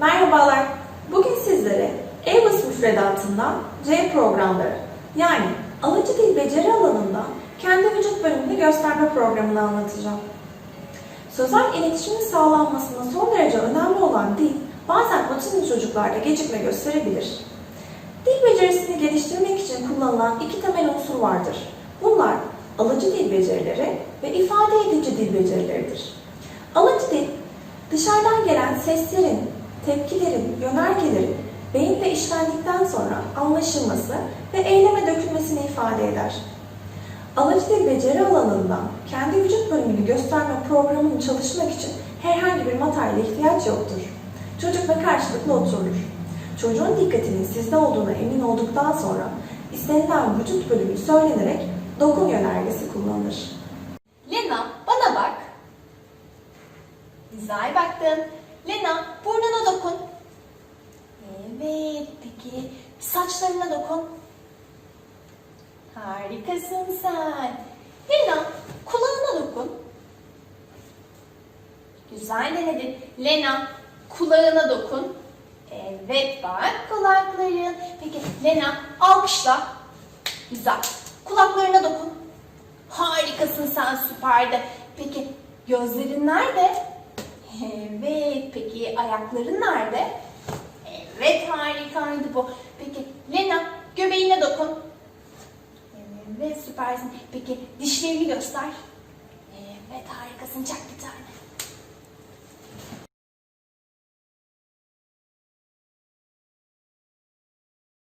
Merhabalar. Bugün sizlere EBAS müfredatından C programları yani alıcı dil beceri alanında kendi vücut bölümünü gösterme programını anlatacağım. Sözel iletişimin sağlanmasında son derece önemli olan dil bazen otizmli çocuklarda gecikme gösterebilir. Dil becerisini geliştirmek için kullanılan iki temel unsur vardır. Bunlar alıcı dil becerileri ve ifade edici dil becerileridir. Alıcı dil, dışarıdan gelen seslerin, tepkilerin, yönergelerin beyinde işlendikten sonra anlaşılması ve eyleme dökülmesini ifade eder. Alıcı dil beceri alanında kendi vücut bölümünü gösterme programını çalışmak için herhangi bir materyale ihtiyaç yoktur. Çocukla karşılıklı oturulur. Çocuğun dikkatinin sizde olduğuna emin olduktan sonra istenilen vücut bölümü söylenerek dokun yönergesi kullanılır. Lena bana bak. Güzel baktın. Lena burnuna dokun. Evet peki saçlarına dokun. Harikasın sen. Lena kulağına dokun. Güzel denedin. Lena kulağına dokun. Evet bak kulakların. Peki Lena alkışla. Güzel. Kulaklarına dokun. Harikasın sen süperdi. Peki gözlerin nerede? Evet. Peki ayakların nerede? Evet harikaydı bu. Peki Lena göbeğine dokun. Evet süpersin. Peki dişlerini göster. Evet harikasın çak bir tane.